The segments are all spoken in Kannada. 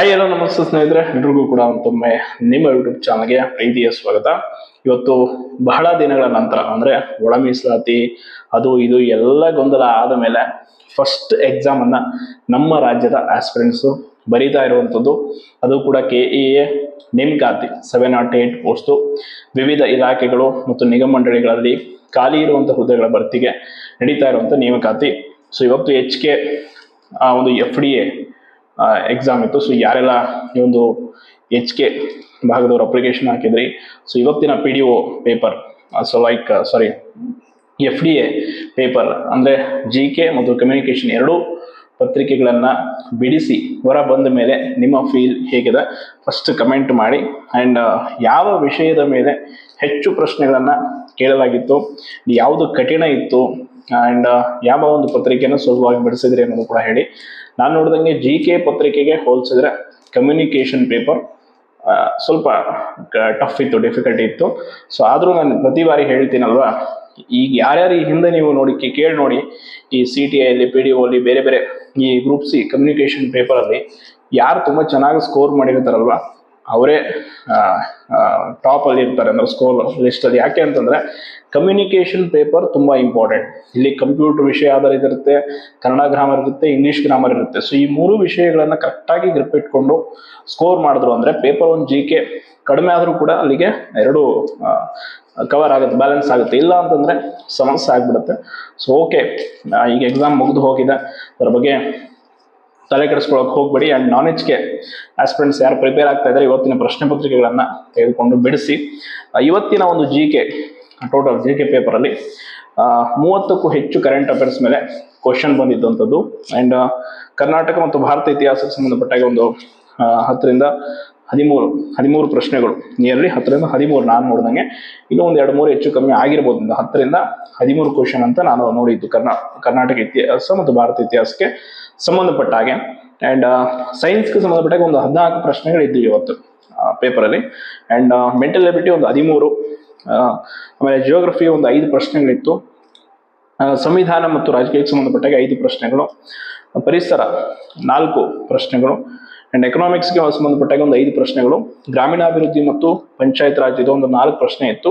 ಹಾಯ್ ಎಲ್ಲ ನಮಸ್ತೆ ಸ್ನೇಹಿತರೆ. ಎಲ್ರಿಗೂ ಕೂಡ ಮತ್ತೊಮ್ಮೆ ನಿಮ್ಮ ಯೂಟ್ಯೂಬ್ ಚಾನಲ್ಗೆ ಪ್ರೀತಿಯ ಸ್ವಾಗತ. ಇವತ್ತು ಬಹಳ ದಿನಗಳ ನಂತರ, ಅಂದ್ರೆ ಒಳ ಮೀಸಲಾತಿ, ಅದು ಇದು ಎಲ್ಲ ಗೊಂದಲ ಆದ ಮೇಲೆ ಫಸ್ಟ್ ಎಕ್ಸಾಮ್ ಅನ್ನ ನಮ್ಮ ರಾಜ್ಯದ ಆಸ್ಪಿರೆಂಟ್ಸ್ ಬರೀತಾ ಇರುವಂಥದ್ದು, ಅದು ಕೂಡ ಕೆ ಇ ಎ ನೇಮಕಾತಿ ಸೆವೆನ್ ನಾಟ್ ಏಟ್ ಪೋಸ್ಟು ವಿವಿಧ ಇಲಾಖೆಗಳು ಮತ್ತು ನಿಗಮ ಮಂಡಳಿಗಳಲ್ಲಿ ಖಾಲಿ ಇರುವಂಥ ಹುದ್ದೆಗಳ ಭರ್ತಿಗೆ ನಡೀತಾ ಇರುವಂಥ ನೇಮಕಾತಿ. ಸೊ ಇವತ್ತು ಎಚ್ ಕೆ ಆ ಒಂದು ಎಫ್ ಡಿ ಎ ಎಕ್ಸಾಮ್ ಇತ್ತು. ಸೊ ಯಾರೆಲ್ಲ ಈ ಒಂದು ಎಚ್ ಕೆ ಭಾಗದವ್ರು ಅಪ್ಲಿಕೇಶನ್ ಹಾಕಿದ್ರಿ? ಸೊ ಇವತ್ತಿನ P D O paper so like sorry F D A paper ಅಂದರೆ ಜಿ ಕೆ ಮತ್ತು ಕಮ್ಯುನಿಕೇಷನ್ ಎರಡೂ ಪತ್ರಿಕೆಗಳನ್ನು ಬಿಡಿಸಿ ಹೊರ ಬಂದ ಮೇಲೆ ನಿಮ್ಮ ಫೀಲ್ ಹೇಗಿದೆ? ಫಸ್ಟ್ ಕಮೆಂಟ್ ಮಾಡಿ. ಆ್ಯಂಡ್ ಯಾವ ವಿಷಯದ ಮೇಲೆ ಹೆಚ್ಚು ಪ್ರಶ್ನೆಗಳನ್ನು ಕೇಳಲಾಗಿತ್ತು. ಯಾವುದು ಕಠಿಣ ಇತ್ತು ಆ್ಯಂಡ್ ಯಾವ ಒಂದು ಪತ್ರಿಕೆಯನ್ನು ಸುಲಭವಾಗಿ ಬಿಡಿಸಿದ್ರಿ ಅನ್ನೋದು ಕೂಡ ಹೇಳಿ. ನಾನು ನೋಡಿದಂಗೆ ಜಿ ಕೆ ಪತ್ರಿಕೆಗೆ ಹೋಲಿಸಿದ್ರೆ ಕಮ್ಯುನಿಕೇಷನ್ ಪೇಪರ್ ಸ್ವಲ್ಪ ಟಫ್ ಇತ್ತು ಡಿಫಿಕಲ್ಟಿ ಇತ್ತು. ಸೊ ಆದರೂ ನಾನು ಪ್ರತಿ ಬಾರಿ ಹೇಳ್ತೀನಲ್ವಾ ಈಗ ಯಾರ್ಯಾರು ಈ ಹಿಂದೆ ನೀವು ನೋಡಿ ಕೇಳಿ ನೋಡಿ, ಈ ಸಿ ಟಿ ಐಲಿ ಪಿ ಡಿ ಓಲಿ ಬೇರೆ ಬೇರೆ ಈ ಗ್ರೂಪ್ ಸಿ ಕಮ್ಯುನಿಕೇಷನ್ ಪೇಪರಲ್ಲಿ ಯಾರು ತುಂಬ ಚೆನ್ನಾಗಿ ಸ್ಕೋರ್ ಮಾಡಿರ್ತಾರಲ್ವಾ ಅವರೇ ಟಾಪ್ ಅಲ್ಲಿ ಇರ್ತಾರೆ ಅಂದ್ರೆ ಸ್ಕೋಲ್ ಲಿಸ್ಟ್ ಅಲ್ಲಿ. ಯಾಕೆ ಅಂತಂದ್ರೆ ಕಮ್ಯುನಿಕೇಷನ್ ಪೇಪರ್ ತುಂಬಾ ಇಂಪಾರ್ಟೆಂಟ್ ಇಲ್ಲಿ ಕಂಪ್ಯೂಟರ್ ವಿಷಯ ಆಧಾರಿತ ಇರುತ್ತೆ, ಕನ್ನಡ ಗ್ರಾಮರ್ ಇರುತ್ತೆ ಇಂಗ್ಲಿಷ್ ಗ್ರಾಮರ್ ಇರುತ್ತೆ. ಸೊ ಈ ಮೂರು ವಿಷಯಗಳನ್ನ ಕರೆಕ್ಟಾಗಿ ಗ್ರಿಪ್ ಇಟ್ಕೊಂಡು ಸ್ಕೋರ್ ಮಾಡಿದ್ರು ಅಂದ್ರೆ ಪೇಪರ್ ಒಂದು ಜಿ ಕೆ ಕಡಿಮೆ ಆದರೂ ಕೂಡ ಅಲ್ಲಿಗೆ ಎರಡು ಕವರ್ ಆಗುತ್ತೆ ಬ್ಯಾಲೆನ್ಸ್ ಆಗುತ್ತೆ. ಇಲ್ಲ ಅಂತಂದ್ರೆ ಸಮಸ್ಯೆ ಆಗ್ಬಿಡುತ್ತೆ. ಸೊ ಓಕೆ ಈಗ ಎಕ್ಸಾಮ್ ಮುಗಿದು ಹೋಗಿದೆ. ಅದರ ಬಗ್ಗೆ ತಲೆ ಕೆಡಿಸ್ಕೊಳಕ್ ಹೋಗ್ಬೇಡಿ. ಆ್ಯಂಡ್ ನಾಲೆಜ್ಗೆ ಆಸ್ಪಿರೆಂಟ್ಸ್ ಯಾರು ಪ್ರಿಪೇರ್ ಆಗ್ತಾ ಇದ್ದಾರೆ, ಇವತ್ತಿನ ಪ್ರಶ್ನೆ ಪತ್ರಿಕೆಗಳನ್ನು ತೆಗೆದುಕೊಂಡು ಬಿಡಿಸಿ. ಇವತ್ತಿನ ಒಂದು G K total G K ಪೇಪರಲ್ಲಿ ಮೂವತ್ತಕ್ಕೂ ಹೆಚ್ಚು ಕರೆಂಟ್ ಅಫೇರ್ಸ್ ಮೇಲೆ ಕ್ವಶನ್ ಬಂದಿದ್ದಂಥದ್ದು. ಆ್ಯಂಡ್ ಕರ್ನಾಟಕ ಮತ್ತು ಭಾರತ ಇತಿಹಾಸಕ್ಕೆ ಸಂಬಂಧಪಟ್ಟಾಗ ಒಂದು ಹತ್ತರಿಂದ ಹದಿಮೂರು ಹದಿಮೂರು ಪ್ರಶ್ನೆಗಳು. ನಿಯರ್ಲಿ ಹತ್ತರಿಂದ ಹದಿಮೂರು ನಾನು ನೋಡಿದಂಗೆ. ಇನ್ನೂ ಒಂದು ಎರಡು ಮೂರು ಹೆಚ್ಚು ಕಮ್ಮಿ ಆಗಿರ್ಬೋದು. ಹತ್ತರಿಂದ ಹದಿಮೂರು ಕ್ವಶನ್ ಅಂತ ನಾನು ನೋಡಿದ್ದು ಕರ್ನಾ, ಕರ್ನಾಟಕ ಇತಿಹಾಸ ಮತ್ತು ಭಾರತ ಇತಿಹಾಸಕ್ಕೆ ಸಂಬಂಧಪಟ್ಟ ಹಾಗೆ. ಆ್ಯಂಡ್ ಸೈನ್ಸ್ಗೆ ಸಂಬಂಧಪಟ್ಟಾಗ ಒಂದು ಹದಿನಾಲ್ಕು ಪ್ರಶ್ನೆಗಳು ಇದ್ದು ಇವತ್ತು ಪೇಪರಲ್ಲಿ ಆ್ಯಂಡ್ ಮೆಂಟಲ್ ಎಬಿಲಿಟಿ ಒಂದು ಹದಿಮೂರು ಆಮೇಲೆ ಜಿಯೋಗ್ರಫಿ ಒಂದು ಐದು ಪ್ರಶ್ನೆಗಳಿತ್ತು. ಸಂವಿಧಾನ ಮತ್ತು ರಾಜಕೀಯಕ್ಕೆ ಸಂಬಂಧಪಟ್ಟಾಗ ಐದು ಪ್ರಶ್ನೆಗಳು. ಪರಿಸರ ನಾಲ್ಕು ಪ್ರಶ್ನೆಗಳು. ಆ್ಯಂಡ್ ಎಕನಾಮಿಕ್ಸ್ಗೆ ಸಂಬಂಧಪಟ್ಟಾಗ ಒಂದು ಐದು ಪ್ರಶ್ನೆಗಳು. ಗ್ರಾಮೀಣಾಭಿವೃದ್ಧಿ ಮತ್ತು ಪಂಚಾಯತ್ ರಾಜ್ ಇದು ಒಂದು ನಾಲ್ಕು ಪ್ರಶ್ನೆ ಇತ್ತು.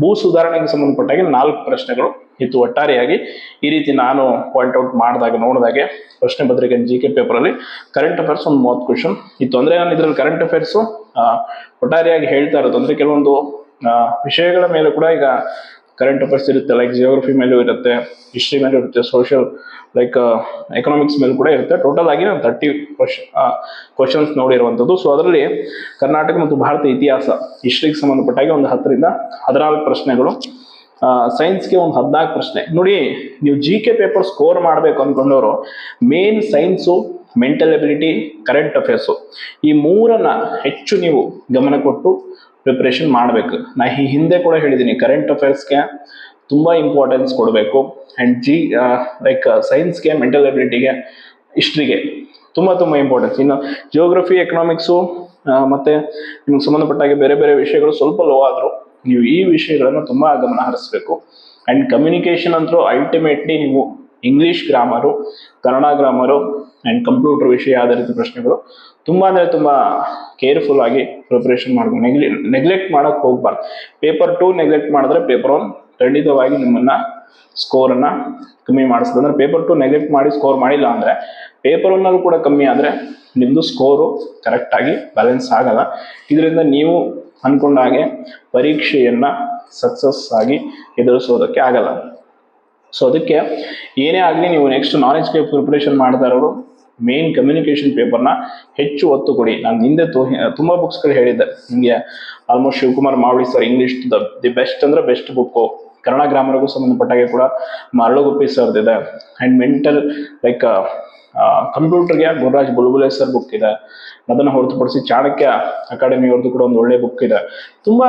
ಭೂ ಸುಧಾರಣೆಗೆ ಸಂಬಂಧಪಟ್ಟಾಗ ನಾಲ್ಕು ಪ್ರಶ್ನೆಗಳು ಇತ್ತು ಒಟ್ಟಾರೆಯಾಗಿ. ಈ ರೀತಿ ನಾನು ಪಾಯಿಂಟ್ ಔಟ್ ಮಾಡಿದಾಗ, ನೋಡಿದಾಗೆ ಪ್ರಶ್ನೆ ಪತ್ರಿಕೆ ಜಿ ಕೆ ಪೇಪರಲ್ಲಿ ಕರೆಂಟ್ ಅಫೇರ್ಸ್ ಒಂದು ಮೂವತ್ತು ಕ್ವಶನ್ ಇತ್ತು. ಅಂದರೆ ನಾನು ಇದರಲ್ಲಿ ಕರೆಂಟ್ ಅಫೇರ್ಸು ಒಟ್ಟಾರೆಯಾಗಿ ಹೇಳ್ತಾ ಇರೋದು. ಅಂದರೆ ಕೆಲವೊಂದು ವಿಷಯಗಳ ಮೇಲೆ ಕೂಡ ಈಗ ಕರೆಂಟ್ ಅಫೇರ್ಸ್ ಇರುತ್ತೆ ಲೈಕ್ ಜಿಯೋಗ್ರಫಿ ಮೇಲೂ ಇರುತ್ತೆ ಹಿಸ್ಟ್ರಿ ಮೇಲೂ ಇರುತ್ತೆ ಸೋಷಿಯಲ್ ಲೈಕ್ ಎಕನಾಮಿಕ್ಸ್ ಮೇಲೂ ಕೂಡ ಇರುತ್ತೆ. ಟೋಟಲ್ ಆಗಿ ನಾನು ತರ್ಟಿ ಕ್ವಶನ್ಸ್ ನೋಡಿರುವಂಥದ್ದು. ಸೊ ಅದರಲ್ಲಿ ಕರ್ನಾಟಕ ಮತ್ತು ಭಾರತ ಇತಿಹಾಸ ಹಿಸ್ಟ್ರಿಗೆ ಸಂಬಂಧಪಟ್ಟಾಗಿ ಒಂದು ಹತ್ತರಿಂದ ಹದಿನಾಲ್ಕು ಪ್ರಶ್ನೆಗಳು. ಸೈನ್ಸ್ಗೆ ಒಂದು ಹದಿನಾಲ್ಕು ಪ್ರಶ್ನೆ. ನೋಡಿ, ನೀವು ಜಿ ಕೆ ಪೇಪರ್ ಸ್ಕೋರ್ ಮಾಡಬೇಕು ಅಂದ್ಕೊಂಡವರು main science mental ability current affairs ಈ ಮೂರನ್ನ ಹೆಚ್ಚು ನೀವು ಗಮನ ಕೊಟ್ಟು ಪ್ರಿಪ್ರೇಷನ್ ಮಾಡಬೇಕು. ನಾ ಈ ಹಿಂದೆ ಕೂಡ ಹೇಳಿದ್ದೀನಿ ಕರೆಂಟ್ ಅಫೇರ್ಸ್ಗೆ ತುಂಬ ಇಂಪಾರ್ಟೆನ್ಸ್ ಕೊಡಬೇಕು. ಆ್ಯಂಡ್ ಜಿ ಲೈಕ್ ಸೈನ್ಸ್ಗೆ ಮೆಂಟಲ್ ಎಬಿಲಿಟಿಗೆ ಹಿಸ್ಟ್ರಿಗೆ ತುಂಬ ತುಂಬ ಇಂಪಾರ್ಟೆನ್ಸ್ ಇನ್ನು ಜಿಯೋಗ್ರಫಿ ಎಕನಾಮಿಕ್ಸು ಮತ್ತು ನಿಮ್ಗೆ ಸಂಬಂಧಪಟ್ಟಾಗೆ ಬೇರೆ ಬೇರೆ ವಿಷಯಗಳು ಸ್ವಲ್ಪ ಲೋ ಆದರೂ ನೀವು ಈ ವಿಷಯಗಳನ್ನು ತುಂಬ ಗಮನ ಹರಿಸ್ಬೇಕು. ಆ್ಯಂಡ್ ಕಮ್ಯುನಿಕೇಷನ್ ಅಂತೂ ಅಲ್ಟಿಮೇಟ್ಲಿ ನೀವು English grammar Kannada grammar and computer ವಿಷಯ ಆಧಾರಿತ ಪ್ರಶ್ನೆಗಳು ತುಂಬ ಅಂದರೆ ತುಂಬ ಕೇರ್ಫುಲ್ ಆಗಿ ಪ್ರಿಪ್ರೇಷನ್ ಮಾಡ್ಬೇಕು ನೆಗ್ಲಿ ನೆಗ್ಲೆಕ್ಟ್ ಮಾಡೋಕ್ಕೆ ಹೋಗ್ಬಾರ್ದು. ಪೇಪರ್ ಟು ನೆಗ್ಲೆಕ್ಟ್ ಮಾಡಿದ್ರೆ ಪೇಪರ್ ಒನ್ ಖಂಡಿತವಾಗಿ ನಿಮ್ಮನ್ನು ಸ್ಕೋರನ್ನು ಕಮ್ಮಿ ಮಾಡಿಸ್ತದೆ. ಅಂದರೆ ಪೇಪರ್ ಟು ನೆಗ್ಲೆಕ್ಟ್ ಮಾಡಿ ಸ್ಕೋರ್ ಮಾಡಿಲ್ಲ ಅಂದರೆ ಪೇಪರ್ ಒನ್ನಲ್ಲೂ ಕೂಡ ಕಮ್ಮಿ ಆದರೆ ನಿಮ್ಮದು ಸ್ಕೋರು ಕರೆಕ್ಟಾಗಿ ಬ್ಯಾಲೆನ್ಸ್ ಆಗಲ್ಲ. ಇದರಿಂದ ನೀವು ಅಂದ್ಕೊಂಡ ಹಾಗೆ ಪರೀಕ್ಷೆಯನ್ನು ಸಕ್ಸಸ್ ಆಗಿ ಎದುರಿಸೋದಕ್ಕೆ ಆಗಲ್ಲ. ಸೊ ಅದಕ್ಕೆ ಏನೇ ಆಗಲಿ ನೀವು ನೆಕ್ಸ್ಟ್ ನಾಲೆಜ್ಗೆ ಪ್ರಿಪ್ರೇಷನ್ ಮಾಡ್ತಾ ಇರೋರು ಮೇನ್ ಕಮ್ಯುನಿಕೇಷನ್ ಪೇಪರ್ನ ಹೆಚ್ಚು ಒತ್ತು ಕೊಡಿ. ನಾನು ಹಿಂದೆ ತೋ ತುಂಬ ಬುಕ್ಸ್ಗಳು ಹೇಳಿದ್ದೆ. ನಿಮಗೆ almost Shivakumar Mavali sir English the the best ಅಂದ್ರೆ ಬೆಸ್ಟ್ ಬುಕ್ಕು ಕನ್ನಡ ಗ್ರಾಮರ್ಗೂ ಸಂಬಂಧಪಟ್ಟಾಗೆ ಕೂಡ ಮರಳುಗುಪ್ಪಿ ಸರ್ದಿದೆ ಆ್ಯಂಡ್ ಮೆಂಟಲ್ ಲೈಕ್ ಕಂಪ್ಯೂಟರ್ಗೆ ಗುರುರಾಜ್ ಬುಲ್ಬುಲೆ ಸರ್ ಬುಕ್ ಇದೆ. ಅದನ್ನು ಹೊರತುಪಡಿಸಿ ಚಾಣಕ್ಯ ಅಕಾಡೆಮಿ ಅವ್ರದ್ದು ಕೂಡ ಒಂದು ಒಳ್ಳೆ ಬುಕ್ ಇದೆ. ತುಂಬ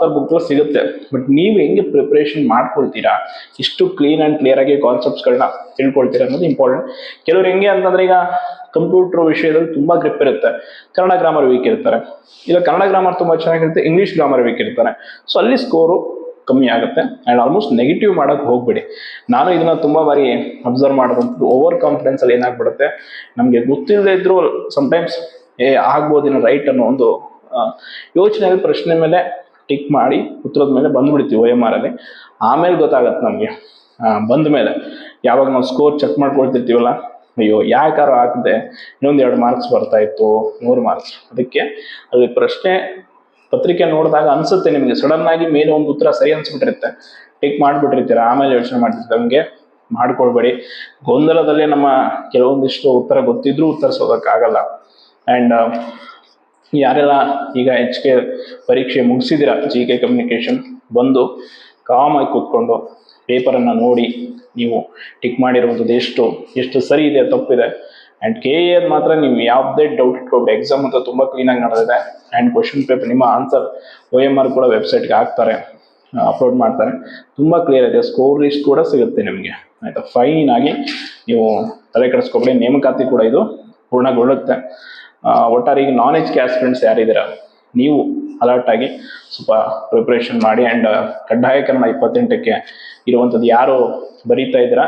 ಥರ ಬುಕ್ಗಳು ಸಿಗುತ್ತೆ. ಬಟ್ ನೀವು ಹೆಂಗೆ ಪ್ರಿಪ್ರೇಷನ್ ಮಾಡ್ಕೊಳ್ತೀರಾ? ಇಷ್ಟು ಕ್ಲೀನ್ ಆ್ಯಂಡ್ ಕ್ಲಿಯರ್ ಆಗಿ ಕಾನ್ಸೆಪ್ಟ್ಸ್ಗಳನ್ನ ತಿಳ್ಕೊಳ್ತೀರಾ ಅನ್ನೋದು ಇಂಪಾರ್ಟೆಂಟ್ ಕೆಲವ್ರು ಹೆಂಗೆ ಅಂತಂದ್ರೆ ಈಗ ಕಂಪ್ಯೂಟರ್ ವಿಷಯದಲ್ಲಿ ತುಂಬ ಗ್ರಿಪ್ ಇರುತ್ತೆ. ಕನ್ನಡ ಗ್ರಾಮರ್ ವೀಕ್ ಇರ್ತಾರೆ. ಇಲ್ಲ ಕನ್ನಡ ಗ್ರಾಮರ್ ತುಂಬ ಚೆನ್ನಾಗಿರುತ್ತೆ ಇಂಗ್ಲೀಷ್ ಗ್ರಾಮರ್ ವೀಕ್ ಇರ್ತಾರೆ. ಸೊ ಅಲ್ಲಿ ಸ್ಕೋರು ಕಮ್ಮಿ ಆಗುತ್ತೆ ಆ್ಯಂಡ್ ಆಲ್ಮೋಸ್ಟ್ ನೆಗೆಟಿವ್ ಮಾಡೋಕ್ಕೆ ಹೋಗ್ಬೇಡಿ. ನಾನು ಇದನ್ನ ತುಂಬ ಬಾರಿ ಅಬ್ಸರ್ವ್ ಮಾಡೋದಂಥದ್ದು ಓವರ್ ಕಾನ್ಫಿಡೆನ್ಸ್ ಅಲ್ಲಿ ಏನಾಗ್ಬಿಡುತ್ತೆ? ನಮಗೆ ಗೊತ್ತಿಲ್ಲದೆ ಇದ್ರೂ ಸಮಟೈಮ್ಸ್ ಏ ಆಗ್ಬೋದೇನೋ ರೈಟ್ ಅನ್ನೋ ಒಂದು ಯೋಚನೆಯಲ್ಲಿ ಯೋಚನೆ ಪ್ರಶ್ನೆ ಮೇಲೆ ಟಿಕ್ ಮಾಡಿ ಉತ್ತರದ ಮೇಲೆ ಬಂದ್ಬಿಡ್ತೀವಿ ಓ ಎಂ ಆರ್ ಅಲ್ಲಿ. ಆಮೇಲೆ ಗೊತ್ತಾಗತ್ತೆ ನಮಗೆ. ಬಂದ ಮೇಲೆ. ಯಾವಾಗ ನಾವು ಸ್ಕೋರ್ ಚೆಕ್ ಮಾಡ್ಕೊಳ್ತಿರ್ತೀವಲ್ಲ? ಅಯ್ಯೋ ಯಾಕಾರ ಹಾಕಿದೆ ಇನ್ನೊಂದು ಎರಡು ಮಾರ್ಕ್ಸ್ ಬರ್ತಾ ಇತ್ತು, ಮೂರು ಮಾರ್ಕ್ಸ್ ಅದಕ್ಕೆ ಅಲ್ಲಿ ಪ್ರಶ್ನೆ ಪತ್ರಿಕೆ ನೋಡಿದಾಗ ಅನ್ಸುತ್ತೆ ನಿಮಗೆ. ಸಡನ್ ಆಗಿ ಮೇಲೆ ಒಂದು ಉತ್ತರ ಸರಿ ಅನ್ಸ್ಬಿಟ್ಟಿರುತ್ತೆ. ಟಿಕ್ ಮಾಡ್ಬಿಟ್ಟಿರ್ತೀರ, ಆಮೇಲೆ ಯೋಚನೆ ಮಾಡ್ತಿರ್ತಾರೆ. ಹಂಗೆ ಮಾಡ್ಕೊಳ್ಬೇಡಿ. ಗೊಂದಲದಲ್ಲೇ ನಮ್ಮ ಕೆಲವೊಂದಿಷ್ಟು ಉತ್ತರ ಗೊತ್ತಿದ್ರೂ ಉತ್ತರಿಸೋದಕ್ಕಾಗಲ್ಲ. ಆ್ಯಂಡ್ ಯಾರೆಲ್ಲ ಈಗ ಎಚ್ ಕೆ ಪರೀಕ್ಷೆ ಮುಗಿಸಿದಿರ ಜಿ ಕೆ ಕಮ್ಯುನಿಕೇಶನ್ ಬಂದು ಕಾಮಾಗಿ ಕೂತ್ಕೊಂಡು ಪೇಪರನ್ನು ನೋಡಿ ನೀವು ಟಿಕ್ ಮಾಡಿರುವಂಥದ್ದು ಎಷ್ಟು ಎಷ್ಟು ಸರಿ ಇದೆ, ತಪ್ಪಿದೆ ಆ್ಯಂಡ್ ಕೆ ಎ ಮಾತ್ರ ನೀವು ಯಾವುದೇ ಡೌಟ್ ಇಟ್ಕೊಬೇಡಿ ಎಕ್ಸಾಮ್ ಅಂತ ತುಂಬ ಕ್ಲೀನಾಗಿ ನಡೆದಿದೆ. ಆ್ಯಂಡ್ ಕ್ವಶನ್ ಪೇಪರ್ ನಿಮ್ಮ ಆನ್ಸರ್ ಒ ಎಂ ಆರ್ ಕೂಡ ವೆಬ್ಸೈಟ್ಗೆ ಹಾಕ್ತಾರೆ. ಅಪ್ಲೋಡ್ ಮಾಡ್ತಾರೆ. ತುಂಬ ಕ್ಲಿಯರ್ ಇದೆ. ಸ್ಕೋರ್ ಲಿಸ್ಟ್ ಕೂಡ ಸಿಗುತ್ತೆ ನಿಮಗೆ. ಆಯಿತಾ? ಫೈನ್ ಆಗಿ ನೀವು ತಲೆ ಕೆಡಿಸ್ಕೊಬೇಡಿ. ನೇಮಕಾತಿ ಕೂಡ ಇದು ಪೂರ್ಣಗೊಳ್ಳುತ್ತೆ. ಒಟ್ಟಾರೆ ಈಗ ನಾನ್ ಎಜ್ ಆಸ್ಪಿರೆಂಟ್ಸ್ ಯಾರಿದ್ದೀರಾ? ನೀವು ಅಲರ್ಟ್ ಆಗಿ ಸ್ವಲ್ಪ ಪ್ರಿಪ್ರೇಷನ್ ಮಾಡಿ. ಆ್ಯಂಡ್ ಕಡ್ಡಾಯ ಕನ್ನಡ ಇಪ್ಪತ್ತೆಂಟಕ್ಕೆ ಇರುವಂಥದ್ದು ಯಾರು ಬರೀತಾ ಇದ್ದೀರಾ,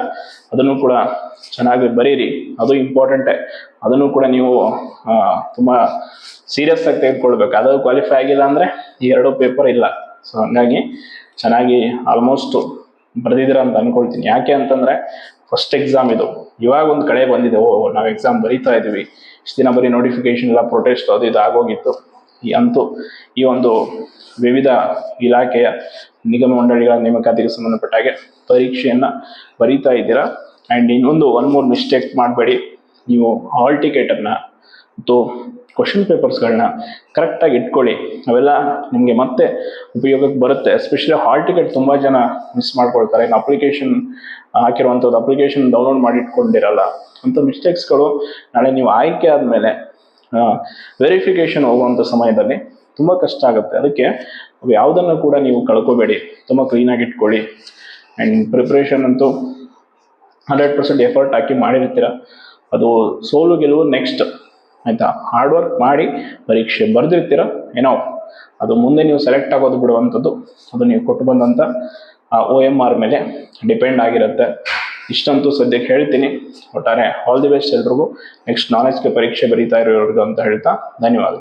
ಅದನ್ನು ಕೂಡ ಚೆನ್ನಾಗಿ ಬರೀರಿ. ಅದು ಇಂಪಾರ್ಟೆಂಟೇ ಅದನ್ನು ಕೂಡ ನೀವು ತುಂಬ ಸೀರಿಯಸ್ ಆಗಿ ತೆಗೆದುಕೊಳ್ಬೇಕು. ಅದು ಕ್ವಾಲಿಫೈ ಆಗಿಲ್ಲ ಅಂದರೆ ಈ ಎರಡು ಪೇಪರ್ ಇಲ್ಲ. ಸೊ ಹಂಗಾಗಿ ಚೆನ್ನಾಗಿ ಆಲ್ಮೋಸ್ಟ್ ಬರೆದಿದ್ದೀರಾ ಅಂತ ಅನ್ಕೊಳ್ತೀನಿ. ಯಾಕೆ ಅಂತಂದರೆ ಫಸ್ಟ್ ಎಕ್ಸಾಮ್ ಇದು. ಇವಾಗ ಒಂದು ಕಡೆ ಬಂದಿದೆ. ಓ ನಾವು ಎಕ್ಸಾಮ್ ಬರೀತಾ ಇದ್ದೀವಿ ಇಷ್ಟು ದಿನ ಬರೀ ನೋಟಿಫಿಕೇಶನ್ ಎಲ್ಲ ಪ್ರೊಟೆಸ್ಟ್ ಅದು ಇದು ಆಗೋಗಿತ್ತು. ಅಂತೂ ಈ ಒಂದು ವಿವಿಧ ಇಲಾಖೆಯ ನಿಗಮ ಮಂಡಳಿಗಳ ನೇಮಕಾತಿಗೆ ಸಂಬಂಧಪಟ್ಟ ಹಾಗೆ ಪರೀಕ್ಷೆಯನ್ನ ಬರೀತಾ ಇದ್ದೀರಾ? ಆ್ಯಂಡ್ ಇನ್ನೊಂದು ಒನ್ ಮೂರ್ ಮಿಸ್ಟೇಕ್ ಮಾಡಬೇಡಿ. ನೀವು ಹಾಲ್ ಟಿಕೆಟನ್ನು ಮತ್ತು ಕ್ವಶನ್ ಪೇಪರ್ಸ್ಗಳನ್ನ ಕರೆಕ್ಟಾಗಿ ಇಟ್ಕೊಳ್ಳಿ. ಅವೆಲ್ಲ ನಿಮಗೆ ಮತ್ತೆ ಉಪಯೋಗಕ್ಕೆ ಬರುತ್ತೆ. ಎಸ್ಪೆಷಲಿ ಹಾಲ್ ಟಿಕೆಟ್ ತುಂಬ ಜನ ಮಿಸ್ ಮಾಡ್ಕೊಳ್ತಾರೆ. ಇನ್ನು ಅಪ್ಲಿಕೇಶನ್ ಹಾಕಿರುವಂಥದ್ದು ಅಪ್ಲಿಕೇಶನ್ ಡೌನ್ಲೋಡ್ ಮಾಡಿ ಇಟ್ಕೊಂಡಿರಲ್ಲ. ಅಂಥ ಮಿಸ್ಟೇಕ್ಸ್ಗಳು ನಾಳೆ ನೀವು ಆಯ್ಕೆ ಆದಮೇಲೆ ವೆರಿಫಿಕೇಶನ್ ಹೋಗುವಂಥ ಸಮಯದಲ್ಲಿ ತುಂಬ ಕಷ್ಟ ಆಗುತ್ತೆ. ಅದಕ್ಕೆ ಯಾವುದನ್ನು ಕೂಡ ನೀವು ಕಳ್ಕೋಬೇಡಿ. ತುಂಬ ಕ್ಲೀನಾಗಿ ಇಟ್ಕೊಳ್ಳಿ. ಆ್ಯಂಡ್ ಪ್ರಿಪ್ರೇಷನ್ ಅಂತೂ ಹಂಡ್ರೆಡ್ ಪರ್ಸೆಂಟ್ ಎಫರ್ಟ್ ಹಾಕಿ ಮಾಡಿರ್ತೀರ. ಅದು ಸೋಲು ಗೆಲುವು ನೆಕ್ಸ್ಟ್ ಆಯಿತಾ? ಹಾರ್ಡ್ ವರ್ಕ್ ಮಾಡಿ ಪರೀಕ್ಷೆ ಬರೆದಿರ್ತೀರ? ಏನೋ, ಅದು ಮುಂದೆ ನೀವು ಸೆಲೆಕ್ಟ್ ಆಗೋದು ಬಿಡುವಂಥದ್ದು ಅದು ನೀವು ಕೊಟ್ಟು ಬಂದಂಥ ಒ ಎಂ ಆರ್ ಮೇಲೆ ಡಿಪೆಂಡ್ ಆಗಿರುತ್ತೆ. ಇಷ್ಟಂತೂ ಸದ್ಯಕ್ಕೆ ಹೇಳ್ತೀನಿ. ಒಟ್ಟಾರೆ ಆಲ್ ದಿ ಬೆಸ್ಟ್ ಎಲ್ರಿಗೂ. ನೆಕ್ಸ್ಟ್ ನಾಲೆಜ್ಗೆ ಪರೀಕ್ಷೆ ಬರೀತಾ ಇರೋರ್ಗು ಅಂತ ಹೇಳ್ತಾ ಧನ್ಯವಾದ